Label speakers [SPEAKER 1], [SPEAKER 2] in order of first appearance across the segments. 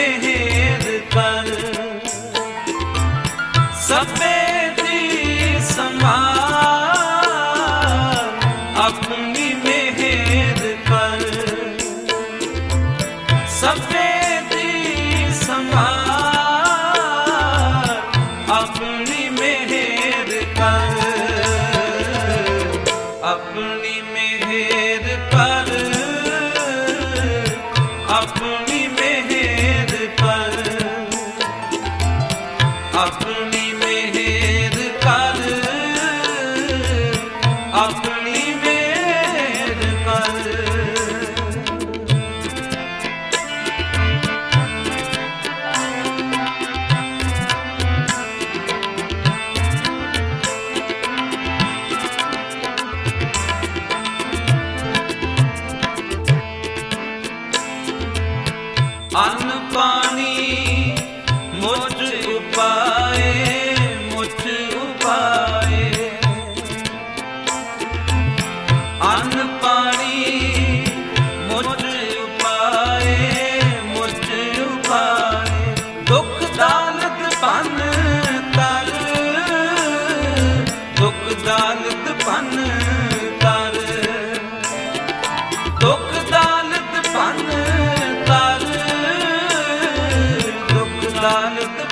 [SPEAKER 1] ਮਿਹਰ ਕਰ ਸਭੇ ਦੀ ਸਮਾ ਆਪਣੀ ਮਿਹਰ ਕਰ ਸਭੇ ਦੀ ਸਮਾਰ ਆਪਣੀ ਮਿਹਰ ਕਰ ਆਪਣੀ ਮਿਹਰ ਕਰ ਅੰਨ ਪਾਣੀ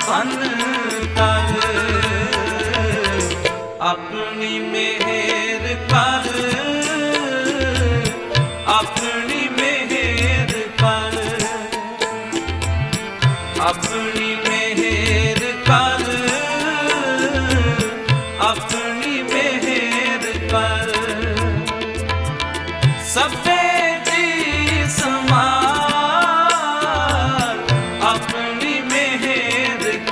[SPEAKER 1] ਦਾਲਤ ਪਨ ਆਪਣੀ ਮਿਹਰ ਕਰ। ਆਪਣੀ ਮਿਹਰ ਕਰ। ਆਪਣੀ ਮਿਹਰ ਕਰ। ਆਪਣੀ ਮਿਹਰ ਕਰ। ਸਭੇ